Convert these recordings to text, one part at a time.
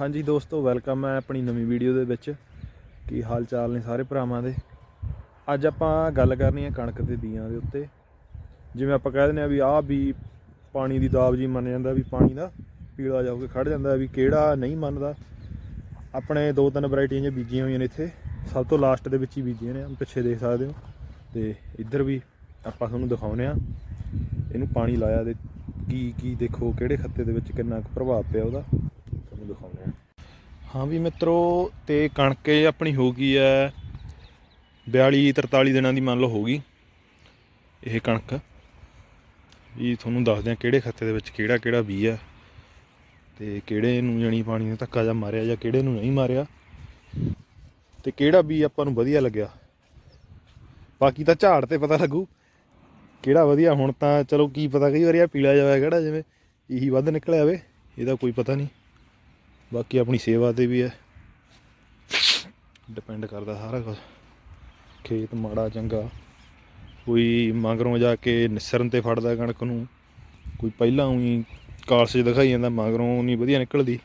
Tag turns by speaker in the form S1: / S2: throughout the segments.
S1: ਹਾਂਜੀ ਦੋਸਤੋ ਵੈਲਕਮ ਹੈ ਆਪਣੀ ਨਵੀਂ ਵੀਡੀਓ ਦੇ ਵਿੱਚ। ਕੀ ਹਾਲ ਚਾਲ ਨੇ ਸਾਰੇ ਭਰਾਵਾਂ ਦੇ? ਅੱਜ ਆਪਾਂ ਗੱਲ ਕਰਨੀ ਹੈ ਕਣਕ ਦੇ ਬੀਆਂ ਦੇ ਉੱਤੇ। ਜਿਵੇਂ ਆਪਾਂ ਕਹਿ ਦਿੰਦੇ ਆ ਵੀ ਆਹ ਵੀ ਪਾਣੀ ਦੀ ਦਾਬ ਜੀ ਮੰਨ ਜਾਂਦਾ ਵੀ ਪਾਣੀ ਦਾ, ਪੀਲਾ ਜਾ ਕੇ ਖੜ ਜਾਂਦਾ ਵੀ ਕਿਹੜਾ ਨਹੀਂ ਮੰਨਦਾ। ਆਪਣੇ ਦੋ ਤਿੰਨ ਵੈਰਾਈਟੀਆਂ ਜਿਹੀਆਂ ਬੀਜੀਆਂ ਹੋਈਆਂ ਨੇ ਇੱਥੇ। ਸਭ ਤੋਂ ਲਾਸਟ ਦੇ ਵਿੱਚ ਹੀ ਬੀਜੀਆਂ ਨੇ ਪਿੱਛੇ ਦੇਖ ਸਕਦੇ ਹੋ। ਤੇ ਇੱਧਰ ਵੀ ਆਪਾਂ ਤੁਹਾਨੂੰ ਦਿਖਾਉਨੇ ਆ ਇਹਨੂੰ ਪਾਣੀ ਲਾਇਆ ਤੇ ਕੀ ਕੀ ਦੇਖੋ, ਕਿਹੜੇ ਖੱਤੇ ਦੇ ਵਿੱਚ ਕਿੰਨਾ ਕੁ ਪ੍ਰਭਾਵ ਪਿਆ ਉਹਦਾ। ਹਾਂ ਵੀ ਮਿੱਤਰੋ, ਤੇ ਕਣਕ ਇਹ ਆਪਣੀ ਹੋ ਗਈ ਹੈ 42 43 ਦਿਨਾਂ ਦੀ ਮੰਨ ਲਓ ਹੋ ਗਈ, ਇਹ ਕਣਕ। ਵੀ ਤੁਹਾਨੂੰ ਦੱਸਦੇ ਆ ਕਿਹੜੇ ਖੱਤੇ ਦੇ ਵਿੱਚ ਕਿਹੜਾ ਕਿਹੜਾ ਬੀ ਹੈ, ਤੇ ਕਿਹੜੇ ਨੂੰ ਜਣੀ ਪਾਣੀ ਨੇ ਧੱਕਾ ਜਾਂ ਮਾਰਿਆ ਜਾਂ ਕਿਹੜੇ ਨੂੰ ਨਹੀਂ ਮਾਰਿਆ, ਤੇ ਕਿਹੜਾ ਬੀ ਆਪਾਂ ਨੂੰ ਵਧੀਆ ਲੱਗਿਆ। ਬਾਕੀ ਤਾਂ ਝਾੜ ਤੇ ਪਤਾ ਲੱਗੂ, ਕਿਹੜਾ ਵਧੀਆ, ਹੁਣ ਤਾਂ ਚਲੋ ਕੀ ਪਤਾ ਕਈ ਵਾਰੀ ਆ ਪੀਲਾ ਜਾਵੇ ਕਿਹੜਾ ਜਿਵੇਂ ਇਹੀ ਵੱਧ ਨਿਕਲਿਆ ਵੇ ਇਹਦਾ ਕੋਈ ਪਤਾ ਨਹੀਂ। ਬਾਕੀ ਆਪਣੀ ਸੇਵਾ ਤੇ ਵੀ ਹੈ। ਡਿਪੈਂਡ ਕਰਦਾ ਸਾਰਾ ਕੁਝ ਖੇਤ ਮਾੜਾ, ਚੰਗਾ। ਕੋਈ ਮਗਰੋਂ ਜਾ ਕੇ ਨਿਸਰਨ ਤੇ ਫੜਦਾ ਕਣਕ ਨੂੰ। ਕੋਈ ਪਹਿਲਾਂ ਉਹੀ ਕਾਲਸ 'ਚ ਦਿਖਾਈ ਜਾਂਦਾ, ਮਗਰੋਂ ਨਹੀਂ ਵਧੀਆ ਨਿਕਲਦੀ।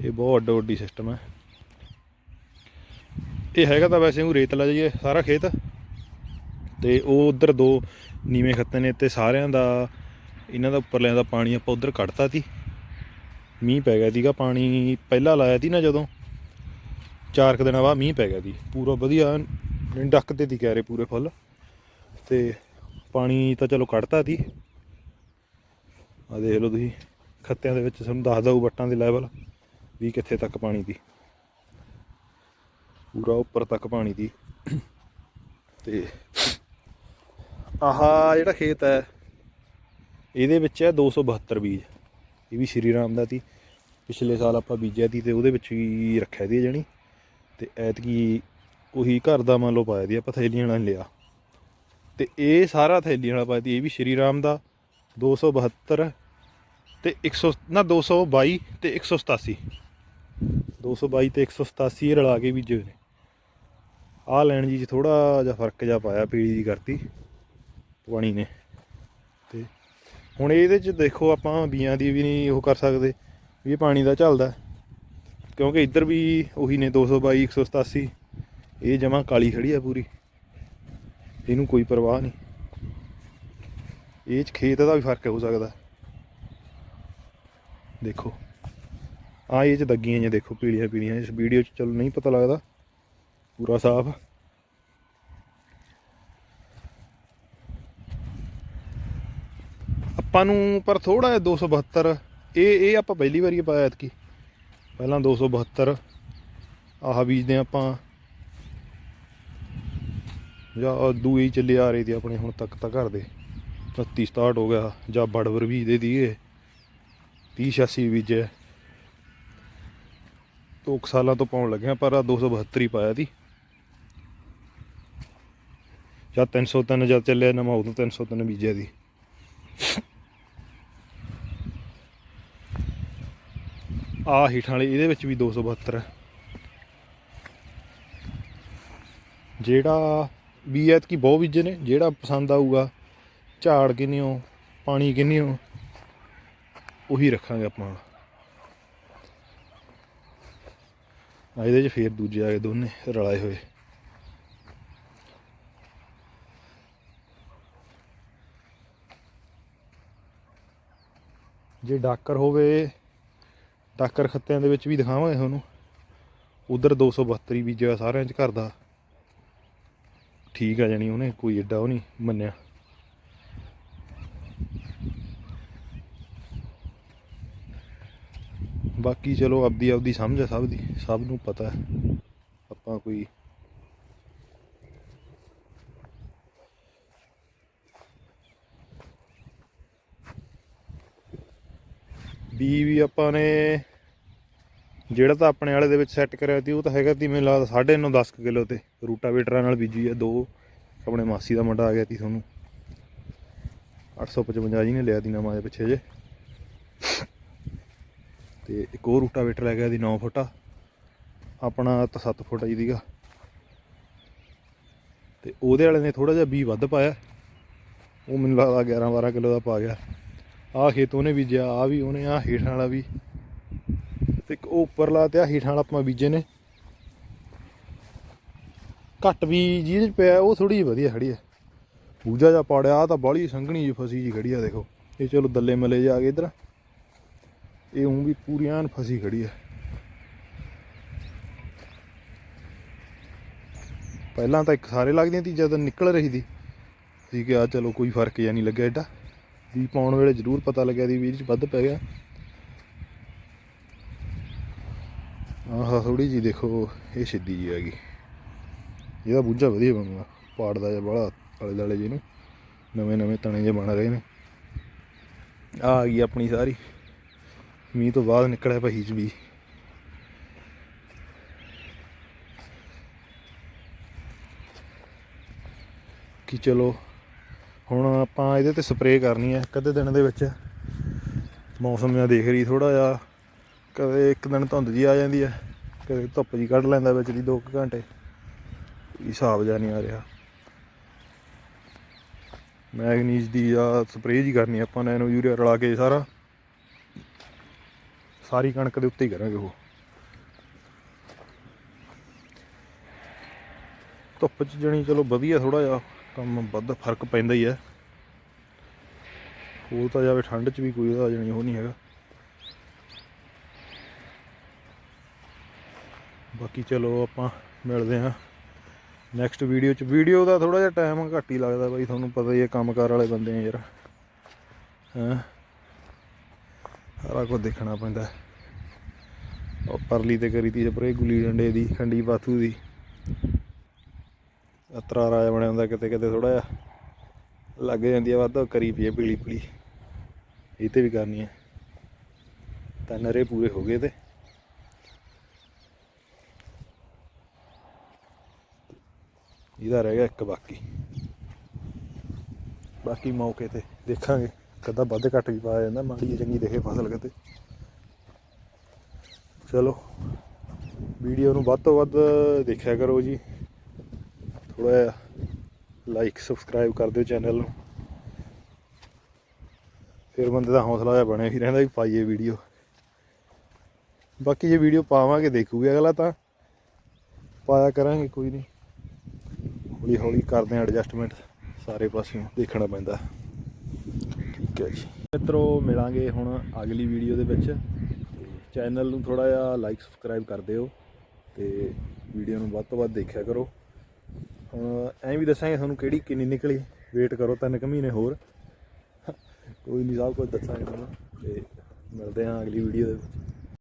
S1: ਇਹ ਬਹੁਤ ਅੱਡੋ ਅੱਡੀ ਸਿਸਟਮ ਹੈ। ਇਹ ਹੈਗਾ ਤਾਂ ਵੈਸੇ ਉਹ ਰੇਤਲਾ ਜਾਈਏ ਸਾਰਾ ਖੇਤ। ਤੇ ਉਹ ਉਧਰ ਦੋ ਨੀਵੇਂ ਖੱਤੇ ਨੇ ਤੇ ਸਾਰਿਆਂ ਦਾ, ਇਹਨਾਂ ਦਾ ਉੱਪਰਲਿਆਂ ਦਾ ਪਾਣੀ ਆਪਾਂ ਉਧਰ ਕੱਢਤਾ ਸੀ। ਮੀਂਹ ਪੈ ਗਿਆ ਸੀਗਾ, ਪਾਣੀ ਪਹਿਲਾਂ ਲਾਇਆ ਸੀ ਨਾ ਜਦੋਂ। ਚਾਰ ਕੁ ਦਿਨਾਂ ਬਾਅਦ ਮੀਂਹ ਪੈ ਗਿਆ ਸੀ। ਪੂਰਾ ਵਧੀਆ, ਡੱਕ ਤੇ ਦੀ ਕਹਿ ਰਹੇ ਪੂਰੇ ਫੁੱਲ। ਤੇ ਪਾਣੀ ਤਾਂ ਚਲੋ ਕੱਢਤਾ ਸੀ। ਆ ਦੇਖ ਲਓ ਤੁਸੀਂ, ਖੱਤਿਆਂ ਦੇ ਵਿੱਚ ਤੁਹਾਨੂੰ ਦੱਸ ਦਊ ਵੱਟਾਂ ਦੇ ਲੈਵਲ ਵੀ ਕਿੱਥੇ ਤੱਕ ਪਾਣੀ ਦੀ। ਪੂਰਾ ਉੱਪਰ ਤੱਕ ਪਾਣੀ ਦੀ। ਤੇ ਆਹਾ ਜਿਹੜਾ ਖੇਤ ਹੈ, ਇਹਦੇ ਵਿੱਚ ਹੈ 272 ਬੀਜ। ਇਹ ਵੀ ਸ਼੍ਰੀ ਰਾਮ ਦਾ ਸੀ। ਪਿਛਲੇ ਸਾਲ ਆਪਾਂ ਬੀਜਿਆ ਸੀ ਤੇ ਉਹਦੇ ਵਿੱਚ ਹੀ ਰੱਖਿਆ ਦੀ ਜਣੀ। ਤੇ ਐਤਕੀ ਉਹੀ ਘਰ ਦਾ ਮੰਨ ਲਓ ਪਾਇਆ ਦੀ ਆਪਾਂ ਥੈਲੀਆਂ ਨਾਲ ਲਿਆ। ਤੇ ਇਹ ਸਾਰਾ ਥੈਲੀਆਂ ਵਾਲਾ ਪਾਇਆ ਦੀ ਇਹ ਵੀ ਸ਼੍ਰੀ ਰਾਮ ਦਾ। 272 ਤੇ 100 ਨਾ 222 ਤੇ 187 222 ਤੇ 187 ਇਹ ਰਲਾ ਕੇ ਬੀਜੇ ਹੋਏ ਨੇ। ਆਹ ਲੈਣ ਜੀ 'ਚ ਥੋੜਾ ਜਿਹਾ ਫ਼ਰਕ ਜਿਹਾ ਪਾਇਆ, ਪੀਲੀ ਦੀ ਕਰਤੀ। ਪਾਣੀ ਨੇ। ਹੁਣ ਇਹਦੇ 'ਚ ਦੇਖੋ ਆਪਾਂ ਬੀਆਂ ਦੀ ਵੀ ਨਹੀਂ ਉਹ ਕਰ ਸਕਦੇ, ਵੀ ਇਹ ਪਾਣੀ ਦਾ ਚੱਲਦਾ। ਕਿਉਂਕਿ ਇੱਧਰ ਵੀ ਉਹੀ ਨੇ 222 187 ਇਹ ਜਮਾ ਕਾਲੀ ਖੜੀ ਆ ਪੂਰੀ। ਇਹਨੂੰ ਕੋਈ ਪਰਵਾਹ ਨਹੀਂ। ਇਹ 'ਚ ਖੇਤ ਦਾ ਵੀ ਫ਼ਰਕ ਹੋ ਸਕਦਾ। ਦੇਖੋ। ਆ ਇਹ 'ਚ ਦੱਗੀਆਂ ਜਿਹੀਆਂ ਦੇਖੋ ਪੀਲੀਆਂ ਪੀਲੀਆਂ ਇਸ ਵੀਡੀਓ 'ਚ ਚਲੋ ਨਹੀਂ ਪਤਾ ਲੱਗਦਾ। ਪੂਰਾ ਸਾਫ਼ ਆਪਾਂ ਨੂੰ, ਪਰ ਥੋੜਾ ਜਿਹਾ 272 ਇਹ ਇਹ ਆਪਾਂ ਪਹਿਲੀ ਵਾਰੀ ਪਾਇਆ ਐਤਕੀ। ਪਹਿਲਾਂ 272 ਆਹ ਬੀਜਦੇ ਹਾਂ ਆਪਾਂ। ਜਾਂ ਦੂਏ ਹੀ ਚੱਲੇ ਆ ਰਹੇ ਤੇ ਆਪਣੇ, ਹੁਣ ਤੱਕ ਤਾਂ ਘਰ ਦੇ। 33 ਸਟਾਰਟ ਹੋ ਗਿਆ, ਜਾਂ ਬੜਵਰ ਵੀ ਦੇ ਦੀਏ 30 86 ਬੀਜਿਆ। ਦੋ ਕੁ ਸਾਲਾਂ ਤੋਂ ਪਾਉਣ ਲੱਗਿਆ, ਪਰ ਆ 272 ਹੀ ਪਾਇਆ ਸੀ। ਜਾਂ 303 ਜਾਂ ਚੱਲਿਆ, ਨਵਾਂ ਉਦੋਂ 303 ਬੀਜਿਆ ਦੀ ਆ ਹੀਠਾਂ ਵਾਲੇ, ਇਹਦੇ ਵਿੱਚ ਵੀ 272 ਹੈ। ਜਿਹੜਾ ਵੀ ਐਤਕੀ ਬਹੁਤ ਬੀਜੇ ਨੇ, ਜਿਹੜਾ ਪਸੰਦ ਆਊਗਾ, ਝਾੜ ਕਿੰਨਿਓ, ਪਾਣੀ ਕਿੰਨਿਓ, ਉਹੀ ਰੱਖਾਂਗੇ ਆਪਾਂ। ਆ ਇਹਦੇ 'ਚ ਫੇਰ ਦੂਜੇ ਆ ਗਏ ਦੋਨੇ ਰਲਾਏ ਹੋਏ। ਜੇ ਡਾਕਰ ਹੋਵੇ ਡਾਕਰ ਖੱਤਿਆਂ ਦੇ ਵਿੱਚ ਵੀ ਦਿਖਾਵਾਂਗੇ ਤੁਹਾਨੂੰ। ਉਧਰ 272 ਬੀਜਿਆ ਸਾਰਿਆਂ 'ਚ ਘਰ ਦਾ। ਠੀਕ ਆ ਜਾਣੀ ਉਹਨੇ, ਕੋਈ ਏਡਾ ਉਹ ਨਹੀਂ ਮੰਨਿਆ। ਬਾਕੀ ਚਲੋ ਆਪਦੀ ਆਪਦੀ ਸਮਝ ਹੈ ਸਭ ਦੀ, ਸਭ ਨੂੰ ਪਤਾ ਆਪਾਂ ਕੋਈ ਬੀ ਵੀ ਆਪਾਂ ਨੇ ਜਿਹੜਾ ਤਾਂ ਆਪਣੇ ਵਾਲੇ ਦੇ ਵਿੱਚ ਸੈੱਟ ਕਰਿਆ ਸੀ, ਉਹ ਤਾਂ ਹੈਗਾ ਤੀ ਮੈਨੂੰ ਲੱਗਦਾ 9.5 10 ਕਿਲੋ ਤੇ। ਰੂਟਾਵੇਟਰਾਂ ਨਾਲ ਬੀਜੀ ਆ ਦੋ। ਆਪਣੇ ਮਾਸੀ ਦਾ ਮੁੰਡਾ ਆ ਗਿਆ ਸੀ ਤੁਹਾਨੂੰ 855 ਜੀ ਨੇ ਲਿਆ ਦੀ ਨਵਾਂ ਦੇ ਪਿੱਛੇ ਜੇ। ਤੇ ਇੱਕ ਹੋਰ ਰੂਟਾਵੇਟਰ ਲੈ ਗਿਆ ਦੀ 9 ਫੁੱਟਾ ਆਪਣਾ ਤਾਂ 7 ਫੁੱਟ ਜੀ ਦੀਗਾ। ਤੇ ਉਹਦੇ ਵਾਲੇ ਨੇ ਥੋੜਾ ਜਿਹਾ ਬੀ ਵੱਧ ਪਾਇਆ। ਉਹ ਮੈਨੂੰ ਲੱਗਦਾ 11 12 ਕਿਲੋ ਦਾ ਪਾ ਗਿਆ। ਆਹ ਖੇਤ ਉਹਨੇ ਬੀਜਿਆ ਆ ਵੀ ਉਹਨੇ ਆ ਹੇਠਾਂ ਵਾਲਾ ਵੀ। ਤੇ ਇੱਕ ਉਹ ਉੱਪਰਲਾ ਤੇ ਆ ਹੇਠਾਂ ਵਾਲਾ ਆਪਾਂ ਬੀਜੇ ਨੇ। ਘੱਟ ਵੀ ਜਿਹਦੇ ਪਿਆ, ਉਹ ਥੋੜੀ ਜਿਹੀ ਵਧੀਆ ਖੜੀ ਹੈ ਬੂਝਾ ਜਾ ਪਾੜਿਆ ਆ ਤਾਂ ਬਾਹਲੀ ਸੰਘਣੀ ਜੀ ਫਸੀ ਜੀ ਖੜੀ ਆ, ਦੇਖੋ। ਇਹ ਚਲੋ ਦੱਲੇ ਮਲੇ ਜਾ ਗਏ ਇਧਰ। ਇਹ ਉਂ ਵੀ ਪੂਰੀ ਐਨ ਫਸੀ ਖੜੀ ਹੈ ਪਹਿਲਾਂ ਤਾਂ ਇੱਕ ਸਾਰੇ ਲੱਗਦੀਆਂ ਸੀ ਜਦ ਨਿਕਲ ਰਹੀ ਸੀ। ਕਿ ਆ ਚਲੋ ਕੋਈ ਫ਼ਰਕ ਜਾਂ ਨਹੀਂ ਲੱਗਿਆ ਏਡਾ। ਵੀ ਪਾਉਣ ਵੇਲੇ ਜ਼ਰੂਰ ਪਤਾ ਲੱਗਿਆ ਦੀ ਵੀ ਇਹਦੇ ਚ ਵੱਧ ਪੈ ਗਿਆ। ਆਹ ਥੋੜੀ ਜੀ ਦੇਖੋ, ਇਹ ਸਿੱਧੀ ਜੀ ਹੈਗੀ। ਇਹਦਾ ਬੂਝਾ ਵਧੀਆ ਬਣੂਗਾ ਪਾੜਦਾ ਜਿਹਾ ਬੜਾ ਆਲੇ ਦਾਲੇ ਜੀ ਨੂੰ, ਨਵੇਂ ਨਵੇਂ ਤਣੇ ਜਿਹੇ ਬਣ ਰਹੇ ਨੇ। ਆ ਆ ਗਈ ਆਪਣੀ ਸਾਰੀ। ਮੀਂਹ ਤੋਂ ਬਾਅਦ ਨਿਕਲਿਆ ਪਹੀ ਚ ਵੀ। ਕਿ ਚਲੋ ਹੁਣ ਆਪਾਂ ਇਹਦੇ ਤੇ ਸਪਰੇਅ ਕਰਨੀ ਹੈ ਅੱਧੇ ਦਿਨ ਦੇ ਵਿੱਚ। ਮੌਸਮ ਜਿਹਾ ਦੇਖ ਰਹੀ ਥੋੜਾ ਜਿਹਾ। ਕਦੇ ਇੱਕ ਦਿਨ ਧੁੰਦ ਜੀ ਆ ਜਾਂਦੀ ਹੈ, ਕਦੇ ਧੁੱਪ ਜੀ ਕੱਢ ਲੈਂਦਾ ਵਿੱਚ ਦੀ 2 ਘੰਟੇ। ਹਿਸਾਬ ਜਿਹਾ ਨਹੀਂ ਆ ਰਿਹਾ। ਮੈਗਨੀਜ਼ ਦੀ ਆ ਸਪਰੇਅ ਜੀ ਕਰਨੀ ਆਪਾਂ ਨੇ ਇਹਨੂੰ ਯੂਰੀਆ ਰਲਾ ਕੇ ਸਾਰਾ। ਸਾਰੀ ਕਣਕ ਦੇ ਉੱਤੇ ਹੀ ਕਰਾਂਗੇ ਉਹ। ਧੁੱਪ ਚ ਜਣੀ, ਚਲੋ ਵਧੀਆ ਥੋੜਾ ਜਿਹਾ। ਕੰਮ ਵੱਧ ਫ਼ਰਕ ਪੈਂਦਾ ਹੀ ਹੈ ਹੋ ਤਾਂ ਜਾਵੇ ਠੰਡ ਚ ਵੀ ਕੋਈ ਉਹਦਾ ਜਣੀ ਉਹ ਨਹੀਂ ਹੈਗਾ। ਬਾਕੀ ਚਲੋ ਆਪਾਂ ਮਿਲਦੇ ਹਾਂ ਨੈਕਸਟ ਵੀਡੀਓ ਚ। ਵੀਡੀਓ ਦਾ ਥੋੜਾ ਜਿਹਾ ਟਾਈਮ ਘੱਟ ਹੀ ਲੱਗਦਾ ਬਾਈ, ਤੁਹਾਨੂੰ ਪਤਾ ਹੀ ਹੈ ਕੰਮਕਾਰ ਵਾਲੇ ਬੰਦੇ ਆ ਯਾਰ। ਹਾਂ? ਸਾਰਾ ਕੁਝ ਦੇਖਣਾ ਪੈਂਦਾ। ਉਹ ਪਰਲੀ ਤੇ ਕਰੀ ਤੀ ਸਪਰੇ ਗੁੱਲੀ ਡੰਡੇ ਦੀ, ਖੰਡੀ ਬਾਥੂ ਦੀ। ਅਤਰਾ ਰਾਜ ਬਣਿਆ ਹੁੰਦਾ ਕਿਤੇ ਕਿਤੇ ਥੋੜਾ ਜਿਹਾ। ਲੱਗ ਜਾਂਦੀ ਆ ਵੱਧ, ਕਰੀ ਪਈ ਪੀਲੀ ਪੀਲੀ। ਇਹ ਤੇ ਵੀ ਕਰਨੀ ਹੈ ਤਾਂ ਨਰੇ ਪੂਰੇ ਹੋ ਗਏ ਤੇ। ਇਹਦਾ ਰਹਿ ਗਿਆ ਇੱਕ ਬਾਕੀ। ਬਾਕੀ ਮੌਕੇ ਤੇ ਦੇਖਾਂਗੇ ਕਦਾ ਵੱਧ ਘੱਟ ਵੀ ਪਾਇਆ ਜਾਂਦਾ, ਮਾੜੀ ਜਿਹੀ ਚੰਗੀ ਦੇਖੇ ਫਸਲ ਕਿਤੇ। ਚਲੋ, ਵੀਡੀਓ ਨੂੰ ਵੱਧ ਤੋਂ ਵੱਧ ਦੇਖਿਆ ਕਰੋ ਜੀ। ਥੋੜਾ ਜਿਹਾ ਲਾਈਕ ਸਬਸਕ੍ਰਾਈਬ ਕਰ ਦਿਓ ਚੈਨਲ ਨੂੰ। ਫਿਰ ਬੰਦੇ ਦਾ ਹੌਸਲਾ ਜਿਹਾ ਬਣਿਆ ਹੀ ਰਹਿੰਦਾ ਵੀ ਪਾਈਏ ਵੀਡੀਓ ਬਾਕੀ ਜੇ ਵੀਡੀਓ ਪਾਵਾਂਗੇ, ਦੇਖੂਗੇ ਅਗਲਾ ਤਾਂ। ਪਾਇਆ ਕਰਾਂਗੇ, ਕੋਈ ਨਹੀਂ। ਹੌਲੀ ਹੌਲੀ ਕਰਦੇ ਆ ਐਡਜਸਟਮੈਂਟ ਸਾਰੇ ਪਾਸਿਓਂ, ਦੇਖਣਾ ਪੈਂਦਾ। ਠੀਕ ਹੈ ਜੀ। ਮਿੱਤਰੋ, ਮਿਲਾਂਗੇ ਹੁਣ ਅਗਲੀ ਵੀਡੀਓ ਦੇ ਵਿੱਚ। ਤੇ ਚੈਨਲ ਨੂੰ ਥੋੜਾ ਜਿਹਾ ਲਾਈਕ ਸਬਸਕ੍ਰਾਈਬ ਕਰ ਦਿਓ। ਤੇ ਵੀਡੀਓ ਨੂੰ ਵੱਧ ਤੋਂ ਵੱਧ ਦੇਖਿਆ ਕਰੋ। ਹੁਣ ਐਂ ਵੀ ਦੱਸਾਂਗੇ ਤੁਹਾਨੂੰ ਕਿਹੜੀ ਕਿੰਨੀ ਨਿਕਲੀ। ਵੇਟ ਕਰੋ ਤਿੰਨ ਕੁ ਮਹੀਨੇ ਹੋਰ। ਕੋਈ ਨਹੀਂ ਸਭ ਕੁਝ ਦੱਸਾਂਗੇ ਤੁਹਾਨੂੰ ਤੇ ਮਿਲਦੇ ਹਾਂ ਅਗਲੀ ਵੀਡੀਓ ਦੇ ਵਿੱਚ।